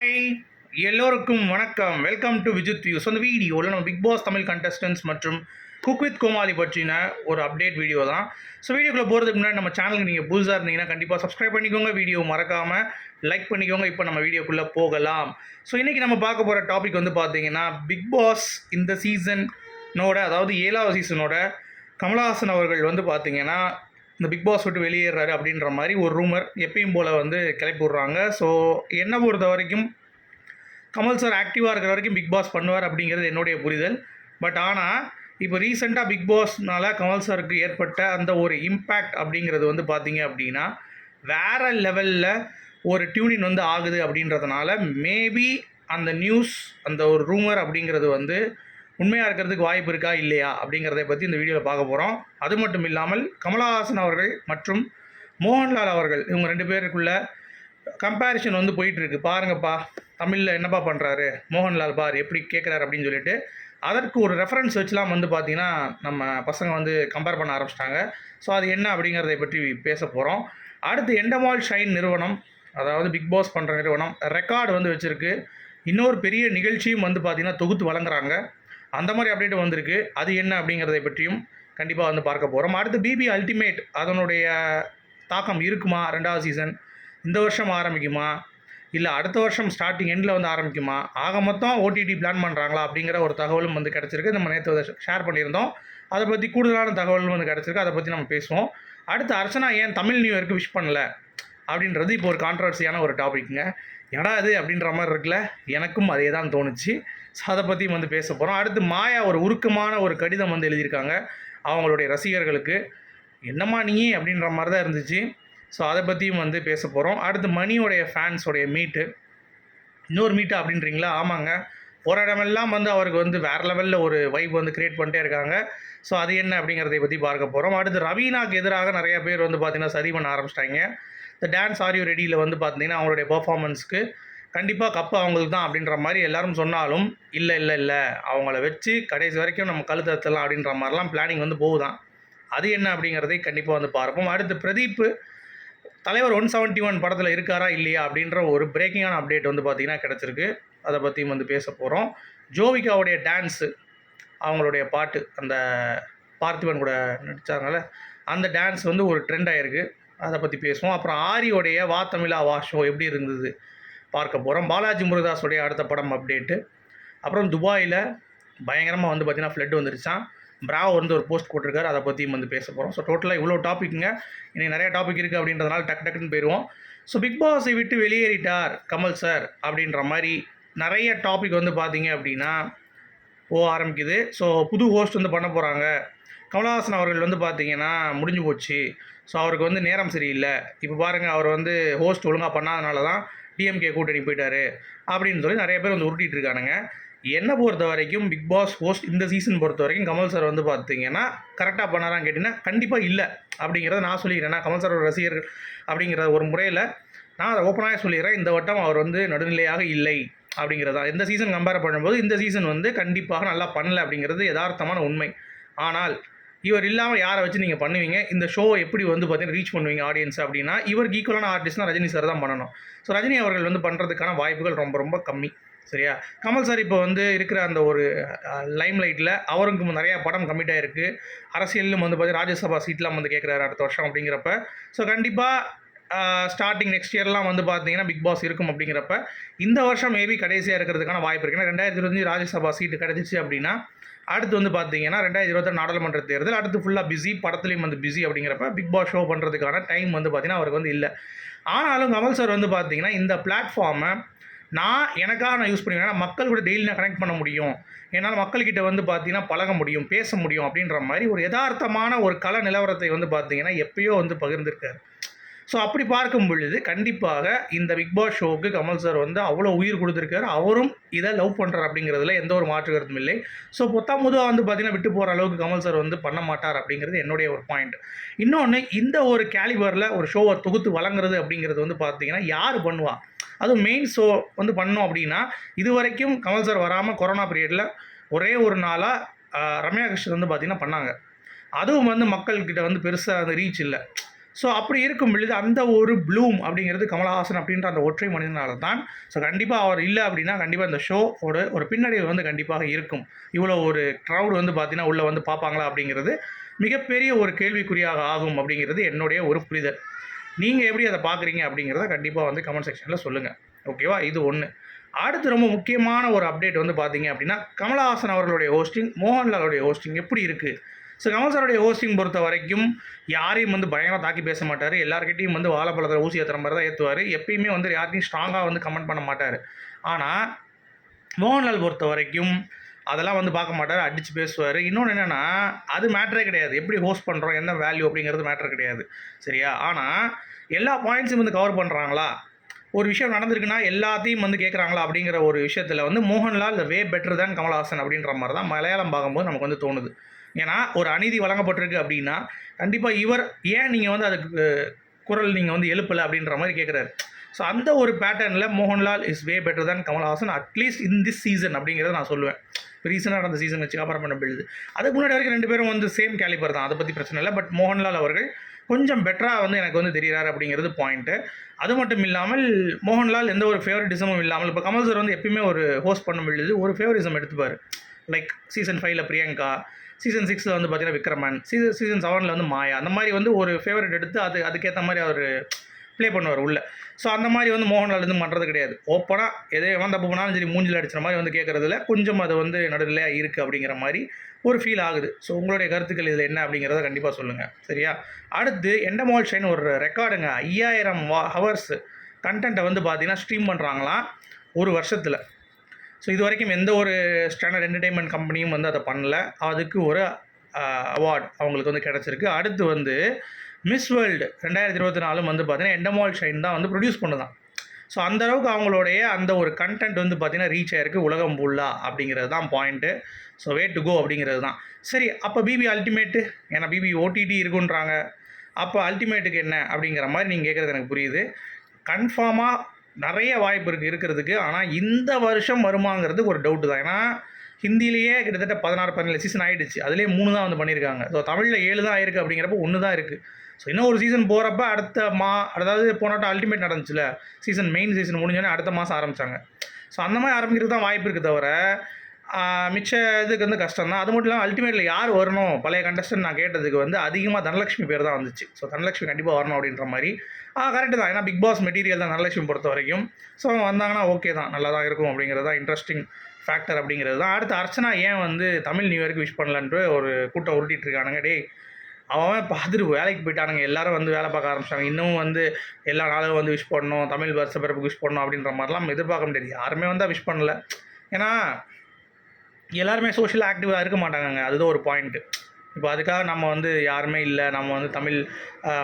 Hi எல்லோருக்கும் வணக்கம். Welcome to Vijith views அந்த வீடியோவில் நம்ம பிக் பாஸ் தமிழ் கண்டஸ்டன்ஸ் மற்றும் குக் வித் கோமாளி பற்றின ஒரு அப்டேட் வீடியோ தான். ஸோ வீடியோக்குள்ளே போகிறதுக்கு முன்னாடி நம்ம சேனலுக்கு நீங்கள் புதுசாக இருந்தீங்கன்னா கண்டிப்பாக சப்ஸ்கிரைப் பண்ணிக்கோங்க. வீடியோ மறக்காமல் லைக் பண்ணிக்கோங்க. இப்போ நம்ம வீடியோக்குள்ளே போகலாம். ஸோ இன்றைக்கி நம்ம பார்க்க போகிற டாபிக் வந்து பார்த்தீங்கன்னா பிக் பாஸ் இந்த சீசனோட அதாவது ஏழாவது சீசனோட கமலஹாசன் அவர்கள் வந்து பார்த்தீங்கன்னா இந்த பிக் பாஸ் விட்டு வெளியேறாரு அப்படின்ற மாதிரி ஒரு ரூமர் எப்பயும் போல் வந்து கிளப்பி விட்றாங்க. ஸோ என்னை பொறுத்த வரைக்கும் கமல் சார் ஆக்டிவாக இருக்கிற வரைக்கும் பிக் பாஸ் பண்ணுவார் அப்படிங்கிறது என்னுடைய புரிதல். பட் ஆனால் இப்போ ரீசெண்டாக பிக் பாஸ்னால் கமல் சாருக்கு ஏற்பட்ட அந்த ஒரு இம்பேக்ட் அப்படிங்கிறது வந்து பார்த்தீங்க அப்படின்னா வேறு லெவலில் ஒரு டியூனின் வந்து ஆகுது அப்படின்றதுனால மேபி அந்த நியூஸ் அந்த ஒரு ரூமர் அப்படிங்கிறது வந்து உண்மையாக இருக்கிறதுக்கு வாய்ப்பு இருக்கா இல்லையா அப்படிங்கிறத பற்றி இந்த வீடியோவில் பார்க்க போகிறோம் அது மட்டும் இல்லாமல் கமலஹாசன் அவர்கள் மற்றும் மோகன்லால் அவர்கள் இவங்க ரெண்டு பேருக்குள்ள கம்பேரிஷன் வந்து போயிட்டுருக்கு. பாருங்கப்பா தமிழில் என்னப்பா பண்ணுறாரு மோகன்லால் பார் எப்படி கேட்குறாரு அப்படின்னு சொல்லிட்டு அதற்கு ஒரு ரெஃபரன்ஸ் வச்சுலாம் வந்து பார்த்திங்கன்னா நம்ம பசங்க வந்து கம்பேர் பண்ண ஆரம்பிச்சிட்டாங்க. ஸோ அது என்ன அப்படிங்கிறதை பற்றி பேச போகிறோம் அடுத்து எண்டமால் ஷைன் நிறுவனம் அதாவது பிக் பாஸ் பண்ணுற நிறுவனம் ரெக்கார்டு வந்து வச்சுருக்கு. இன்னொரு பெரிய நிகழ்ச்சியும் வந்து பார்த்திங்கன்னா தொகுத்து வழங்குறாங்க. அந்த மாதிரி அப்டேட் வந்திருக்கு. அது என்ன அப்படிங்கிறதை பற்றியும் கண்டிப்பாக வந்து பார்க்க போகிறோம் அடுத்து பிபி அல்டிமேட் அதனுடைய தாக்கம் இருக்குமா? ரெண்டாவது சீசன் இந்த வருஷம் ஆரம்பிக்குமா? இல்லை அடுத்த வருஷம் ஸ்டார்டிங் எண்டில் வந்து ஆரம்பிக்குமா? ஆக மொத்தம் ஓடிடி பிளான் பண்ணுறாங்களா அப்படிங்கிற ஒரு தகவலும் வந்து கிடச்சிருக்கு. நம்ம நேற்று ஷேர் பண்ணியிருந்தோம். அதை பற்றி கூடுதலான தகவலும் வந்து கிடச்சிருக்கு. அதை பற்றி நம்ம பேசுவோம். அடுத்து அர்ச்சனா ஏன் தமிழ் நியூ இயருக்கு விஷ் பண்ணல? அப்படின்றது இப்போ ஒரு கான்ட்ரவர்சியான ஒரு டாபிக்ங்க ஏன்னா இது அப்படின்ற மாதிரி இருக்குல்ல? எனக்கும் அதே தான் தோணுச்சு. ஸோ அதை பற்றியும் வந்து பேச போகிறோம் அடுத்து மாயா ஒரு உருக்கமான ஒரு கடிதம் வந்து எழுதியிருக்காங்க அவங்களுடைய ரசிகர்களுக்கு. என்னம்மா நீ? அப்படின்ற மாதிரி தான் இருந்துச்சு. ஸோ அதை பற்றியும் வந்து பேச போகிறோம் அடுத்து மணியோடைய ஃபேன்ஸோடைய மீட்டு இன்னொரு மீட்டு அப்படின்றீங்களா? ஆமாங்க. ஒரு இடமெல்லாம் வந்து அவருக்கு வந்து வேறு லெவலில் ஒரு வைப் வந்து க்ரியேட் பண்ணிட்டே இருக்காங்க. ஸோ அது என்ன அப்படிங்கிறதை பற்றி பார்க்க போகிறோம் அடுத்து ரவீனாக்கு எதிராக நிறையா பேர் வந்து பார்த்திங்கன்னா சதி பண்ண ஆரம்பிச்சிட்டாங்க. இந்த டான்ஸ் ஆரியோ ரெடியில் வந்து பார்த்திங்கன்னா அவங்களுடைய பர்ஃபார்மன்ஸ்க்கு கண்டிப்பாக கப்பு அவங்களுக்கு தான் அப்படின்ற மாதிரி எல்லாரும் சொன்னாலும் இல்லை இல்லை இல்லை அவங்கள வச்சு கடைசி வரைக்கும் நம்ம கழுத்தத்தலாம் அப்படின்ற மாதிரிலாம் பிளானிங் வந்து போகுதான். அது என்ன அப்படிங்கிறதை கண்டிப்பாக வந்து பார்ப்போம். அடுத்து பிரதீப் தலைவர் ஒன் செவன்ட்டி ஒன் படத்தில் இருக்காரா இல்லையா அப்படின்ற ஒரு பிரேக்கிங்கான அப்டேட் வந்து பார்த்திங்கன்னா கிடச்சிருக்கு. அதை பற்றியும் வந்து பேச போகிறோம் ஜோவிகாவுடைய டான்ஸு அவங்களுடைய பாட்டு அந்த பார்த்திபன் கூட நடித்தாங்கல்ல அந்த டான்ஸ் வந்து ஒரு ட்ரெண்ட் ஆகிருக்கு அதை பற்றி பேசுவோம். அப்புறம் ஆரியோடைய வா தமிழா வா ஷோ எப்படி இருந்தது? பார்க்க போகிறோம் பாலாஜி முருகதாஸுடைய அடுத்த படம் அப்டேட்டு அப்புறம் துபாயில் பயங்கரமாக வந்து பார்த்திங்கன்னா ஃப்ளட் வந்துருச்சான் பிராவோ வந்து ஒரு போஸ்ட் போட்டிருக்காரு. அதை பற்றியும் வந்து பேச போகிறோம் ஸோ டோட்டலாக இவ்வளோ டாப்பிக்குங்க இன்னைக்கு நிறைய டாபிக் இருக்குது அப்படின்றதுனால டக்கு டக்குன்னு போயிடுவோம் ஸோ பிக் பாஸை விட்டு வெளியேறிட்டார் கமல் சார் அப்படின்ற மாதிரி நிறைய டாபிக் வந்து பார்த்தீங்க அப்படின்னா போக ஆரம்பிக்குது. ஸோ புது ஹோஸ்ட் வந்து பண்ண போகிறாங்க கமலஹாசன் அவர்கள் வந்து பார்த்தீங்கன்னா முடிஞ்சு போச்சு. ஸோ அவருக்கு வந்து நேரம் சரியில்லை. இப்போ பாருங்கள் அவர் வந்து ஹோஸ்ட் ஒழுங்காக பண்ணாதனால தான் டிஎம்கே கூட்டணி போயிட்டாரு அப்படின்னு சொல்லி நிறைய பேர் வந்து உருட்டிட்டு இருக்கானுங்க. என்னை பொறுத்த வரைக்கும் பிக் பாஸ் ஹோஸ்ட் இந்த சீசன் பொறுத்த வரைக்கும் கமல் சார் வந்து பார்த்தீங்கன்னா கரெக்டாக பண்ணாரான்னு கேட்டிங்கன்னா கண்டிப்பாக இல்லை அப்படிங்கிறத நான் சொல்லிக்கிறேன். நான் கமல் சாரோட ரசிகர்கள் அப்படிங்கிற ஒரு முறையில் நான் அதை ஓப்பனாக சொல்லிடுறேன் இந்த வட்டம் அவர் வந்து நடுநிலையாக இல்லை அப்படிங்கிறதா. இந்த சீசன் கம்பேர் பண்ணும்போது இந்த சீசன் வந்து கண்டிப்பாக நல்லா பண்ணல அப்படிங்கிறது யதார்த்தமான உண்மை. ஆனால் இவர் இல்லாமல் யாரை வச்சு நீங்கள் பண்ணுவீங்க? இந்த ஷோவை எப்படி வந்து பார்த்தீங்கன்னா ரீச் பண்ணுவீங்க ஆடியன்ஸ் அப்படின்னா இவருக்கு ஈக்குவலான ஆர்டிஸ்ட்னா ரஜினி சார் தான் பண்ணணும். ஸோ ரஜினி அவர்கள் வந்து பண்ணுறதுக்கான வாய்ப்புகள் ரொம்ப ரொம்ப கம்மி. சரியா? கமல் சார் இப்போ வந்து இருக்கிற அந்த ஒரு லைம் லைட்டில் அவருக்கு நிறையா படம் கம்மிட் ஆகிருக்கு அரசியலும் வந்து பார்த்தீங்கன்னா ராஜ்யசபா சீட்லாம் வந்து கேட்குறாரு அடுத்த வருஷம் அப்படிங்கிறப்ப. ஸோ கண்டிப்பாக ஸ்டார்டிங் நெக்ஸ்ட் இயர்லாம் வந்து பார்த்தீங்கன்னா பிக் பாஸ் இருக்கும் அப்படிங்கிறப்ப இந்த வருஷம் மேபி கடைசியாக இருக்கிறதுக்கான வாய்ப்பு இருக்குது ஏன்னா ரெண்டாயிரத்தி இருபத்தஞ்சு ராஜ்யசபா சீட்டு கிடச்சிச்சு அப்படின்னா அடுத்து வந்து பார்த்தீங்கன்னா ரெண்டாயிரத்தி இருபத்தி நாடாளுமன்ற தேர்தல் அடுத்து ஃபுல்லாக பிஸி படத்துலையும் வந்து பிஸி அப்படிங்கிறப்ப பிக் பாஸ் ஷோ பண்ணுறதுக்கான டைம் வந்து பார்த்தீங்கன்னா அவருக்கு வந்து இல்லை. ஆனாலும் கமல் சார் வந்து பார்த்தீங்கன்னா இந்த பிளாட்ஃபார்மை நான் எனக்காக நான் யூஸ் பண்ணுவேன். ஏன்னா மக்கள் கூட டெய்லி நான் கனெக்ட் பண்ண முடியும். என்னால் மக்கள்கிட்ட வந்து பார்த்தீங்கன்னா பழக முடியும் பேச முடியும் அப்படின்ற மாதிரி ஒரு யதார்த்தமான ஒரு கல நிலவரத்தை வந்து பார்த்தீங்கன்னா எப்பயோ வந்து பகிர்ந்திருக்காரு. ஸோ அப்படி பார்க்கும் பொழுது கண்டிப்பாக இந்த பிக் பாஸ் ஷோவுக்கு கமல் சார் வந்து அவ்வளோ உயிர் கொடுத்துருக்காரு. அவரும் இதை லவ் பண்ணுறார் அப்படிங்கிறதுல எந்த ஒரு மாற்று கருத்தும் இல்லை. ஸோ பொத்தாம் பொதுவாக வந்து பார்த்தீங்கன்னா விட்டு போகிற அளவுக்கு கமல் சார் வந்து பண்ண மாட்டார் அப்படிங்கிறது என்னுடைய ஒரு பாயிண்ட் இன்னொன்று இந்த ஒரு கேலிபரில் ஒரு ஷோவை தொகுத்து வழங்குறது அப்படிங்கிறது வந்து பார்த்தீங்கன்னா யார் பண்ணுவா? அதுவும் மெயின் ஷோ வந்து பண்ணோம் அப்படின்னா இது வரைக்கும் கமல் சார் வராமல் கொரோனா பீரியடில் ஒரே ஒரு நாளாக ரம்யா கிருஷ்ணன் வந்து பார்த்திங்கன்னா பண்ணாங்க. அதுவும் வந்து மக்கள்கிட்ட வந்து பெருசாக அந்த ரீச் இல்லை. ஸோ அப்படி இருக்கும் பொழுது அந்த ஒரு ப்ளூம் அப்படிங்கிறது கமலஹாசன் அப்படின்ற அந்த ஒற்றை மனிதனால தான் ஸோ கண்டிப்பாக அவர் இல்லை அப்படின்னா கண்டிப்பாக இந்த ஷோவோட ஒரு பின்னடைவு வந்து கண்டிப்பாக இருக்கும். இவ்வளோ ஒரு க்ரௌட் வந்து பார்த்தீங்கன்னா உள்ளே வந்து பார்ப்பாங்களா அப்படிங்கிறது மிகப்பெரிய ஒரு கேள்விக்குறியாக ஆகும் அப்படிங்கிறது என்னுடைய ஒரு புரிதல். நீங்கள் எப்படி அதை பார்க்குறீங்க அப்படிங்கிறத கண்டிப்பாக வந்து கமெண்ட் செக்ஷனில் சொல்லுங்கள் ஓகேவா இது ஒன்று அடுத்து ரொம்ப முக்கியமான ஒரு அப்டேட் வந்து பார்த்தீங்க அப்படின்னா கமலஹாசன் அவர்களுடைய ஹோஸ்டிங் மோகன்லாலுடைய ஹோஸ்டிங் எப்படி இருக்குது ஸோ கமல் சாருடைய ஹோஸ்டிங் பொறுத்த வரைக்கும் யாரையும் வந்து பயங்கரமாக தாக்கி பேச மாட்டார். எல்லாருக்கிட்டையும் வந்து வாழைப்பழத்தில் ஊசி ஏற்றுற மாதிரி தான் ஏற்றுவார் எப்பயுமே வந்து யார்கிட்டையும் ஸ்ட்ராங்காக வந்து கமெண்ட் பண்ண மாட்டார். ஆனால் மோகன்லால் பொறுத்த வரைக்கும் அதெல்லாம் வந்து பார்க்க மாட்டார். அடித்து பேசுவார். இன்னொன்று என்னென்னா அது மேட்ரே கிடையாது. எப்படி ஹோஸ்ட் பண்ணுறோம் என்ன வேல்யூ அப்படிங்கிறது மேட்ரு கிடையாது. சரியா? ஆனால் எல்லா பாயிண்ட்ஸும் வந்து கவர் பண்ணுறாங்களா ஒரு விஷயம் நடந்திருக்குன்னா எல்லாத்தையும் வந்து கேட்குறாங்களா அப்படிங்கிற ஒரு விஷயத்தில் வந்து மோகன்லால் வே பெட்டர் தான் கமல்ஹாசன் அப்படின்ற மாதிரி தான் மலையாளம் பார்க்கும்போது நமக்கு வந்து தோணுது. ஏன்னா ஒரு அநீதி வழங்கப்பட்டிருக்கு அப்படின்னா கண்டிப்பாக இவர் ஏன் நீங்கள் வந்து அதுக்கு குரல் நீங்கள் வந்து எழுப்பலை அப்படின்ற மாதிரி கேட்குறாரு ஸோ அந்த ஒரு பேட்டர்னில் மோகன்லால் இஸ் வே பெட்டர் தான் Kamal Haasan at least in this season அப்படிங்கிறத நான் சொல்லுவேன். ரீசனாக நடந்த சீசன் வச்சு கம்பேர் பண்ண பிழுது அதுக்கு முன்னாடி வரைக்கும் ரெண்டு பேரும் வந்து சேம் கேலிபர் தான். அதை பற்றி பிரச்சனை இல்லை. பட் மோகன்லால் அவர்கள் கொஞ்சம் பெட்டராக வந்து எனக்கு வந்து தெரிகிறார் அப்படிங்கிறது பாயிண்ட்டு அது மட்டும் இல்லாமல் மோகன்லால் எந்த ஒரு ஃபேவரட்டிசமும் இல்லாமல் இப்போ கமல் சார் வந்து எப்பயுமே ஒரு ஹோஸ்ட் பண்ண முடியுது. ஒரு ஃபேவரிசம் எடுத்துப்பார். லைக் சீசன் ஃபைவ்ல பிரியங்கா சீசன் சிக்ஸில் வந்து பார்த்தீங்கன்னா விக்ரமன் சீசன் சீசன் செவனில் வந்து மாயா. அந்த மாதிரி வந்து ஒரு ஃபேவரட் எடுத்து அது அதுக்கேற்ற மாதிரி அவர் ப்ளே பண்ணுவார் உள்ளே. ஸோ அந்த மாதிரி வந்து மோகன்லால் வந்து பண்ணுறது கிடையாது. ஓப்பனாக எதே எவன் தப்பு பண்ணாலும் சரி மூஞ்சில் அடிச்சிற மாதிரி வந்து கேட்குறதுல கொஞ்சம் அது வந்து நடுநிலையாக இருக்குது அப்படிங்கிற மாதிரி ஒரு ஃபீல் ஆகுது. ஸோ உங்களுடைய கருத்துக்கள் இதில் என்ன அப்படிங்கிறத கண்டிப்பாக சொல்லுங்கள் சரியா? அடுத்து எண்டமால் ஷைன் ஒரு ரெக்கார்டுங்க ஐயாயிரம் வா ஹவர்ஸ் கண்டென்ட்டை வந்து பார்த்தீங்கன்னா ஸ்ட்ரீம் பண்ணுறாங்களாம் ஒரு வருஷத்தில். ஸோ இது வரைக்கும் எந்த ஒரு ஸ்டாண்டர்ட் என்டர்டெயின்மெண்ட் கம்பெனியும் வந்து அதை பண்ணல. அதுக்கு ஒரு அவார்ட் அவங்களுக்கு வந்து கிடச்சிருக்கு. அடுத்து வந்து மிஸ் வேர்ல்டு ரெண்டாயிரத்தி இருபத்தி நாலும் வந்து பார்த்தீங்கன்னா எண்டமால் ஷைன் தான் வந்து ப்ரொடியூஸ் பண்ணுதான். ஸோ அந்த அளவுக்கு அவங்களுடைய அந்த ஒரு கண்டென்ட் வந்து பார்த்திங்கன்னா ரீச் ஆயிருக்கு. உலகம் ஃபுல்லாக அப்படிங்கிறது தான் point so way to go அப்படிங்கிறது தான். சரி அப்போ பிபி அல்டிமேட்டு ஏன்னா பிபி ஓடிடி இருக்குன்றாங்க. அப்போ அல்டிமேட்டுக்கு என்ன அப்படிங்கிற மாதிரி நீங்கள் கேட்குறது எனக்கு புரியுது. கன்ஃபார்மாக நிறைய வாய்ப்பு இருக்குது இருக்கிறதுக்கு. ஆனால் இந்த வருஷம் வருமாங்கிறது ஒரு டவுட்டு தான். ஏன்னா ஹிந்திலேயே கிட்டத்தட்ட பதினாறு பதினேழு சீசன் ஆகிடுச்சு அதுலேயே மூணு தான் வந்து பண்ணியிருக்காங்க. ஸோ தமிழில் ஏழு தான் ஆயிருக்கு அப்படிங்கிறப்ப ஒன்று தான் இருக்குது ஸோ இன்னும் ஒரு சீசன் போகிறப்ப அடுத்த மா அதாவது போனாட்டம் அல்டிமேட் நடந்துச்சுல. சீசன் மெயின் சீசன் முடிஞ்சோடனே அடுத்த மாதம் ஆரம்பித்தாங்க ஸோ அந்த மாதிரி ஆரம்பிக்கிறது தான் வாய்ப்பு இருக்குது தவிர மிச்ச இதுக்கு வந்து கஷ்டம் தான். அது மட்டும் இல்லாமல் அல்டிமேட்டில் யார் வரணும்? பழைய கண்டஸ்டன் நான் கேட்டதுக்கு வந்து அதிகமாக தனலட்சுமி பேர் தான் வந்துச்சு. ஸோ தனலட்சுமி கண்டிப்பாக வரணும் அப்படின்ற மாதிரி ஆ கரெக்டு தான். ஏன்னா பிக் பாஸ் மெட்டீரியல் தான் தனலட்சுமி பொறுத்த வரைக்கும். ஸோ அவங்க வந்தாங்கன்னா ஓகே தான். நல்லா தான் இருக்கும் அப்படிங்கிறது தான் இன்ட்ரெஸ்டிங் ஃபேக்டர் அப்படிங்கிறது தான். அடுத்து அர்ச்சனா ஏன் வந்து தமிழ் நியூ இயருக்கு விஷ் பண்ணலன்ட்டு ஒரு கூட்டம் உருட்டிட்டு இருக்கானுங்க. டேய் அவன் பார்த்துட்டு வேலைக்கு போயிட்டானுங்க. எல்லாரும் வந்து வேலை பார்க்க ஆரம்பிச்சாங்க இன்னும் வந்து எல்லா நாளும் வந்து விஷ் பண்ணணும். தமிழ் வருஷ பிறப்புக்கு விஷ் பண்ணணும் அப்படின்ற மாதிரிலாம் எதிர்பார்க்க முடியாது. யாருமே வந்து விஷ் பண்ணல. ஏன்னா எல்லாருமே சோஷியல் ஆக்டிவாக இருக்க மாட்டாங்க அதுதான் ஒரு பாயிண்ட்டு இப்போ அதுக்காக நம்ம வந்து யாருமே இல்லை நம்ம வந்து தமிழ்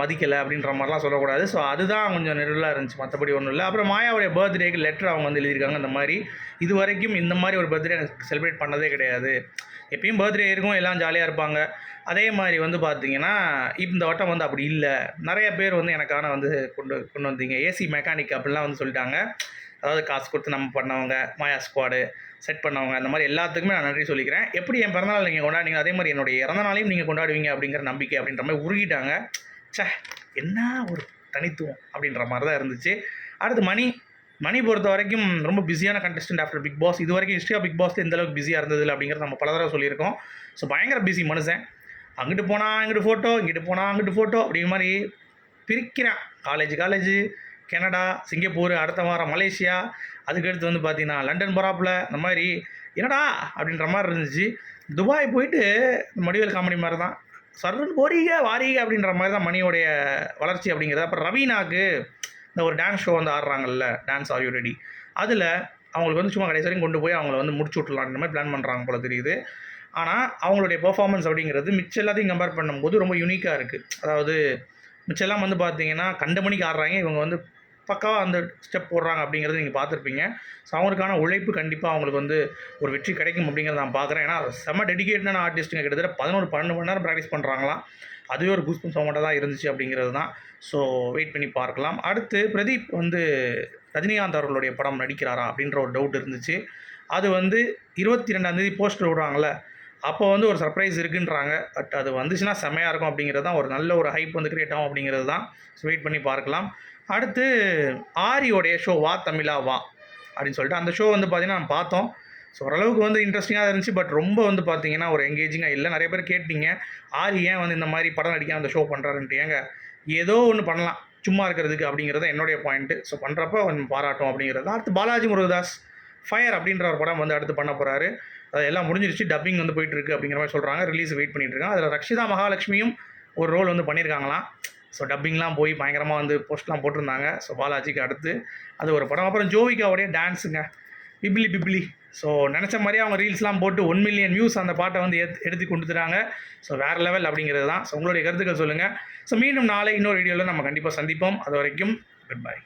மதிக்கலை அப்படின்ற மாதிரிலாம் சொல்லக்கூடாது. ஸோ அதுதான் கொஞ்சம் நெருளாக இருந்துச்சு. மற்றபடி ஒன்றும் இல்லை. அப்புறம் மாயாவுடைய பர்த்டேக்கு லெட்டர் அவங்க வந்து எழுதியிருக்காங்க இந்த மாதிரி. இது வரைக்கும் இந்த மாதிரி ஒரு பர்த்டே எனக்கு செலிப்ரேட் பண்ணதே கிடையாது. எப்பயும் பர்த்டே இருக்கும் எல்லாம் ஜாலியாக இருப்பாங்க. அதே மாதிரி வந்து பார்த்தீங்கன்னா இந்த வட்டம் வந்து அப்படி இல்லை. நிறைய பேர் வந்து எனக்கான வந்து கொண்டு கொண்டு வந்தீங்க. ஏசி மெக்கானிக் அப்படிலாம் வந்து சொல்லிட்டாங்க. அதாவது காசு கொடுத்து நம்ம பண்ணவங்க மாயா ஸ்குவாடு செட் பண்ணவங்க அந்த மாதிரி எல்லாத்துக்குமே நான் நன்றி சொல்லிக்கிறேன். எப்படி என் பிறந்தநாள் நீங்கள் கொண்டாடுங்க அதே மாதிரி என்னுடைய இறந்த நாளையும் நீங்கள் கொண்டாடுவீங்க அப்படிங்கிற நம்பிக்கை அப்படின்ற மாதிரி உருகிட்டாங்க. சே என்ன ஒரு தனித்துவம் அப்படின்ற மாதிரி தான் இருந்துச்சு. அடுத்து மணி. மணி பொறுத்த வரைக்கும் ரொம்ப பிஸியான கண்டஸ்டன்ட் ஆஃப்டர் பிக் பாஸ் இது வரைக்கும் ஹிஸ்ட்ரி ஆஃப் பிக் பாஸ் எந்த அளவுக்கு பிஸியாக இருந்தது அப்படிங்கிறத நம்ம பல தடவை சொல்லியிருக்கோம். ஸோ பயங்கர பிஸி மனுஷன். அங்கிட்டு போனால் அங்கிட்டு ஃபோட்டோ இங்கிட்டு போனால் அங்கிட்டு ஃபோட்டோ அப்படிங்கிற மாதிரி பிரிக்கிறான். காலேஜ் காலேஜ் கனடா சிங்கப்பூர் அடுத்த வாரம் மலேசியா. அதுக்கடுத்து வந்து பார்த்தீங்கன்னா லண்டன் போகிறாப்புல இந்த மாதிரி என்னடா? அப்படின்ற மாதிரி இருந்துச்சு. துபாய் போயிட்டு மடிவேல் காமெடி மாதிரி தான் சர்வன் போறீங்க வாரீங்க அப்படின்ற மாதிரி தான் மணியோடைய வளர்ச்சி அப்படிங்கிறது. அப்புறம் ரவீனாக்கு இந்த ஒரு டான்ஸ் ஷோ வந்து ஆடுறாங்கல்ல டான்ஸ் ஆர் யூ ரெடி அதில் அவங்களுக்கு வந்து சும்மா கடைசி வரைக்கும் கொண்டு போய் அவங்கள வந்து முடிச்சு விட்லான்ற மாதிரி பிளான் பண்ணுறாங்க போல தெரியுது. ஆனால் அவங்களுடைய பெர்ஃபார்மன்ஸ் அப்படிங்கிறது மிச்சம் எல்லாத்தையும் கம்பேர் பண்ணும்போது ரொம்ப யூனிக்காக இருக்குது அதாவது மிச்சம் எல்லாம் வந்து பார்த்தீங்கன்னா கண்ட மணிக்கு ஆடுறாங்க இவங்க வந்து பக்காவாக அந்த ஸ்டெப் போடுறாங்க அப்படிங்கிறது நீங்கள் பார்த்துருப்பீங்க. ஸோ அவங்களுக்கான உழைப்பு கண்டிப்பாக அவங்களுக்கு வந்து ஒரு வெற்றி கிடைக்கும் அப்படிங்கிறத நான் பார்க்குறேன். ஏன்னா செம்ம டெடிகேட்டடான ஆர்டிஸ்ட்டுங்க கிட்டத்தட்ட பதினோரு பன்னெண்டு மணி நேரம் ப்ராக்டிஸ் பண்ணுறாங்களாம் அதுவே ஒரு கூஸ்பம் சமட்டாக தான் இருந்துச்சு அப்படிங்கிறது தான். ஸோ வெயிட் பண்ணி பார்க்கலாம். அடுத்து பிரதீப் வந்து ரஜினிகாந்த் அவர்களுடைய படம் நடிக்கிறாரா அப்படின்ற ஒரு டவுட் இருந்துச்சு. அது வந்து இருபத்தி ரெண்டாந்தேதி போஸ்டர் விடுறாங்கள அப்போ வந்து ஒரு சர்ப்ரைஸ் இருக்குன்றாங்க. பட் அது வந்துச்சுன்னா செமையாக இருக்கும் அப்படிங்கிறது தான் ஒரு நல்ல ஒரு ஹைப் வந்து கிரியேட் ஆகும் அப்படிங்கிறது தான். ஸோ வெயிட் பண்ணி பார்க்கலாம். அடுத்து ஆரியோடைய ஷோ வா தமிழா வா அப்படின்னு சொல்லிட்டு அந்த ஷோ வந்து பார்த்தீங்கன்னா நம்ம பார்த்தோம். ஸோ ஓரளவுக்கு வந்து இன்ட்ரெஸ்டிங்காக இருந்துச்சு. பட் ரொம்ப வந்து பார்த்தீங்கன்னா ஒரு எங்கேஜிங்காக இல்லை. நிறைய பேர் கேட்டீங்க ஆரி ஏன் வந்து இந்த மாதிரி படம் நடிக்க அந்த ஷோ பண்ணுறாருன்ட்டு ஏங்க ஏதோ ஒன்று பண்ணலாம். சும்மா இருக்கிறதுக்கு அப்படிங்கிறது என்னுடைய பாயிண்ட்டு ஸோ பண்ணுறப்ப கொஞ்சம் பாராட்டும் அப்படிங்கிறது. தான். அடுத்து பாலாஜி முருகதாஸ் ஃபயர் அப்படின்ற ஒரு படம் வந்து அடுத்து பண்ண போகிறாரு அது எல்லாம் முடிஞ்சிருச்சு. டப்பிங் வந்து போயிட்டுருக்கு அப்படிங்கிற மாதிரி சொல்கிறாங்க ரிலீஸ் வெயிட் பண்ணிட்டு இருக்காங்க. அதில் ரக்ஷிதா மகாலட்சுமியும் ஒரு ரோல் வந்து பண்ணியிருக்காங்களாம். ஸோ டப்பிங்லாம் போய் பயங்கரமாக வந்து போஸ்ட்லாம் போட்டிருந்தாங்க. ஸோ பாலாஜிக்கு அடுத்து அது ஒரு படம். அப்புறம் ஜோவிகாவுடைய டான்ஸுங்க பிப்ளி பிப்ளி ஸோ நினச்ச மாதிரியே அவங்க ரீல்ஸ்லாம் போட்டு ஒன் மில்லியன் வியூஸ் அந்த பாட்டை வந்து எடுத்து எடுத்து கொடுத்துட்டாங்க ஸோ வேறு லெவல் அப்படிங்கிறது தான். ஸோ உங்களுடைய கருத்துக்கள் சொல்லுங்கள் ஸோ மீண்டும் நாளை இன்னொரு வீடியோவில் நம்ம கண்டிப்பாக சந்திப்போம். அது வரைக்கும் குட் பை